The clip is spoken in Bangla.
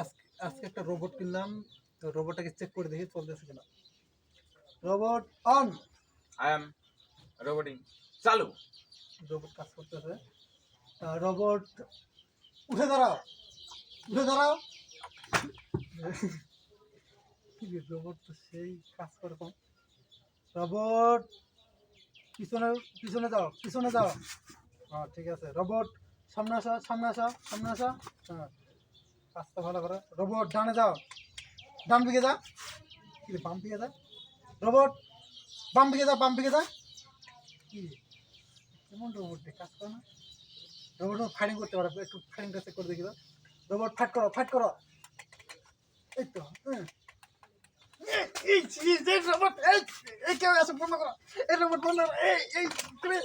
আজকে আজকে একটা রোবট কিনলাম তো রোবটটাকে চেক করে দেখি চলতেছে কিনা। রোবট অন আই এম রোবটিং চালু। রোবট কাজ করতেছে। রোবট উঠে দাঁড়াও উঠে দাঁড়াও। রোবট তো সেই কাজ করে কম। রোবট পিছনে পিছনে যাও পিছনে যাও। হ্যাঁ ঠিক আছে। রোবট সামনে আসো সামনে আসো সামনে আসো। হ্যাঁ কাজটা ভালো করে। রোবট, ডানে যাও। ডান দিকে যা। কি বাম দিকে যা। রোবট, বাম দিকে যা, বাম দিকে যা। কেমন রোবট রে, কাজ করে না। রোবট ফাইটিং করতে পারে, একটু ফাইটিংটা চেক করে দেখি রোবট ফাইট করো ফাইট করো। এই তো হ্যাঁ। এই- এই রোবট, এই এই, কেউ আছে বন্ধ করো। এই রোবট বন্ধ করো। এই এই করে